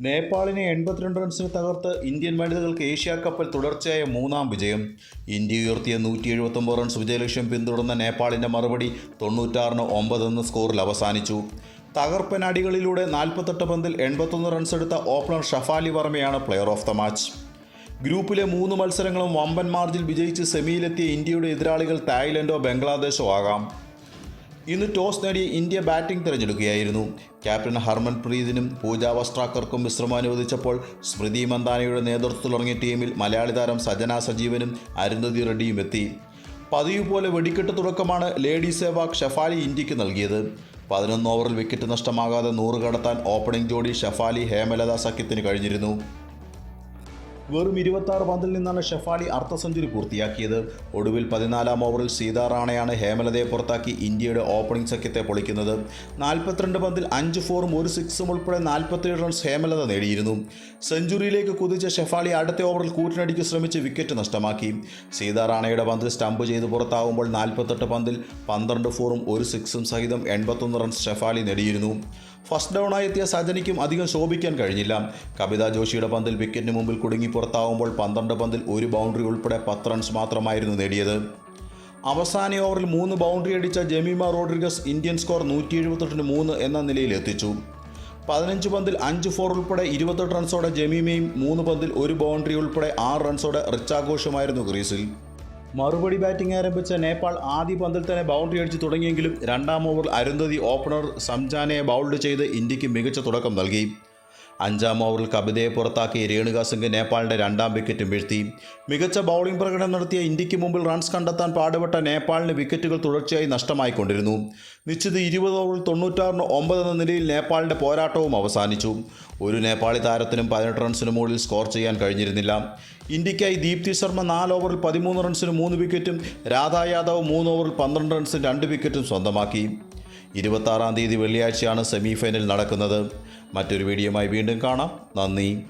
നേപ്പാളിനെ എൺപത്തിരണ്ട് റൺസിന് തകർത്ത് ഇന്ത്യൻ വനിതകൾക്ക് ഏഷ്യ കപ്പിൽ തുടർച്ചയായ മൂന്നാം വിജയം. ഇന്ത്യ ഉയർത്തിയ നൂറ്റി എഴുപത്തൊമ്പത് റൺസ് വിജയലക്ഷ്യം പിന്തുടർന്ന നേപ്പാളിന്റെ മറുപടി തൊണ്ണൂറ്റാറിന് ഒമ്പത് എന്ന സ്കോറിൽ അവസാനിച്ചു. തകർപ്പനാടികളിലൂടെ നാൽപ്പത്തെട്ട് പന്തിൽ എൺപത്തൊന്ന് റൺസ് എടുത്ത ഓപ്പണർ ഷഫാലി വർമ്മയാണ് പ്ലെയർ ഓഫ് ദ മാച്ച്. ഗ്രൂപ്പിലെ മൂന്ന് മത്സരങ്ങളും വമ്പൻ മാർജിൽ വിജയിച്ച് സെമിയിലെത്തിയ ഇന്ത്യയുടെ എതിരാളികൾ തായ്ലൻഡോ ബംഗ്ലാദേശോ ആകാം. ഇന്ന് ടോസ് നേടിയ ഇന്ത്യ ബാറ്റിംഗ് തിരഞ്ഞെടുക്കുകയായിരുന്നു. ക്യാപ്റ്റൻ ഹർമൻ പ്രീതിനും പൂജ വസ്ട്രാക്കർക്കും വിശ്രമം അനുവദിച്ചപ്പോൾ സ്മൃതി മന്ദാനയുടെ നേതൃത്വത്തിലിറങ്ങിയ ടീമിൽ മലയാളി താരം സജന സജീവനും അരുന്ധതി റെഡ്ഡിയും എത്തി. പതിവ് പോലെ വെടിക്കെട്ട് തുടക്കമാണ് ലേഡി സേവാഗ് ഷഫാലി ഇന്ത്യയ്ക്ക് നൽകിയത്. പതിനൊന്ന് ഓവറിൽ വിക്കറ്റ് നഷ്ടമാകാതെ നൂറ് കടത്താൻ ഓപ്പണിംഗ് ജോഡി ഷഫാലി ഹേമലത സഖ്യത്തിന് കഴിഞ്ഞിരുന്നു. വെറും ഇരുപത്തി പന്തിൽ നിന്നാണ് ഷെഫാലി അർദ്ധ സെഞ്ചുറി പൂർത്തിയാക്കിയത്. ഒടുവിൽ പതിനാലാം ഓവറിൽ സീതാറാണയാണ് ഹേമലതയെ പുറത്താക്കി ഇന്ത്യയുടെ ഓപ്പണിംഗ് സഖ്യത്തെ പൊളിക്കുന്നത്. നാൽപ്പത്തിരണ്ട് പന്തിൽ അഞ്ച് ഫോറും ഒരു സിക്സും ഉൾപ്പെടെ നാൽപ്പത്തിയേഴ് റൺസ് ഹേമലത നേടിയിരുന്നു. സെഞ്ചുറിയിലേക്ക് കുതിച്ച ഷെഫാലി അടുത്ത ഓവറിൽ കൂറ്റിനടിക്ക് ശ്രമിച്ച് വിക്കറ്റ് നഷ്ടമാക്കി. സീതാറാണയുടെ പന്തിൽ സ്റ്റംപ് ചെയ്ത് പുറത്താവുമ്പോൾ നാൽപ്പത്തെട്ട് പന്തിൽ പന്ത്രണ്ട് ഫോറും ഒരു സിക്സും സഹിതം എൺപത്തൊന്ന് റൺസ് ഷെഫാലി നേടിയിരുന്നു. ഫസ്റ്റ് ഡൗണായി എത്തിയ സജനിക്കും അധികം ശോഭിക്കാൻ കഴിഞ്ഞില്ല. കവിത ജോഷിയുടെ പന്തിൽ വിക്കറ്റിന് മുമ്പിൽ കുടുങ്ങി പുറത്താവുമ്പോൾ പന്ത്രണ്ട് പന്തിൽ ഒരു ബൗണ്ടറി ഉൾപ്പെടെ പത്ത് റൺസ് മാത്രമായിരുന്നു നേടിയത്. അവസാന ഓവറിൽ മൂന്ന് ബൗണ്ടറി അടിച്ച ജമീമ റോഡ്രിഗസ് ഇന്ത്യൻ സ്കോർ നൂറ്റി എഴുപത്തെട്ടിന് മൂന്ന് എന്ന നിലയിൽ എത്തിച്ചു. പതിനഞ്ച് പന്തിൽ അഞ്ച് ഫോർ ഉൾപ്പെടെ ഇരുപത്തെട്ട് റൺസോടെ ജമീമയും മൂന്ന് പന്തിൽ ഒരു ബൗണ്ടറി ഉൾപ്പെടെ ആറ് റൺസോടെ റിച്ചാഘോഷമായിരുന്നു ക്രീസിൽ. മറുപടി ബാറ്റിംഗ് ആരംഭിച്ച നേപ്പാൾ ആദ്യ പന്തിൽ തന്നെ ബൗണ്ടറി അടിച്ച് തുടങ്ങിയെങ്കിലും രണ്ടാം ഓവറിൽ അരുന്ധതി ഓപ്പണർ സംജാനെ ബൗൾഡ് ചെയ്ത് ഇന്ത്യയ്ക്ക് മികച്ച തുടക്കം നൽകി. അഞ്ചാം ഓവറിൽ കവിതയെ പുറത്താക്കി രേണുക സിംഗ് നേപ്പാളിന്റെ രണ്ടാം വിക്കറ്റും വീഴ്ത്തി. മികച്ച ബൗളിംഗ് പ്രകടനം നടത്തിയ ഇന്ത്യയ്ക്ക് മുമ്പിൽ റൺസ് കണ്ടെത്താൻ പാടുപെട്ട നേപ്പാളിന് വിക്കറ്റുകൾ തുടർച്ചയായി നഷ്ടമായിക്കൊണ്ടിരുന്നു. നിശ്ചിത ഇരുപത് ഓവറിൽ തൊണ്ണൂറ്റാറിന് ഒമ്പത് എന്ന നിലയിൽ നേപ്പാളിന്റെ പോരാട്ടവും അവസാനിച്ചു. ഒരു നേപ്പാളി താരത്തിനും പതിനെട്ട് റൺസിന് മുകളിൽ സ്കോർ ചെയ്യാൻ കഴിഞ്ഞിരുന്നില്ല. ഇന്ത്യയ്ക്കായി ദീപ്തി ശർമ്മ നാല് ഓവറിൽ പതിമൂന്ന് റൺസിന് മൂന്ന് വിക്കറ്റും രാധാ യാദവ് മൂന്ന് ഓവറിൽ പന്ത്രണ്ട് റൺസിന് രണ്ട് വിക്കറ്റും സ്വന്തമാക്കി. ഇരുപത്താറാം തീയതി വെള്ളിയാഴ്ചയാണ് സെമിഫൈനൽ നടക്കുന്നത്. മറ്റൊരു വീഡിയോയുമായി വീണ്ടും കാണാം. നന്ദി.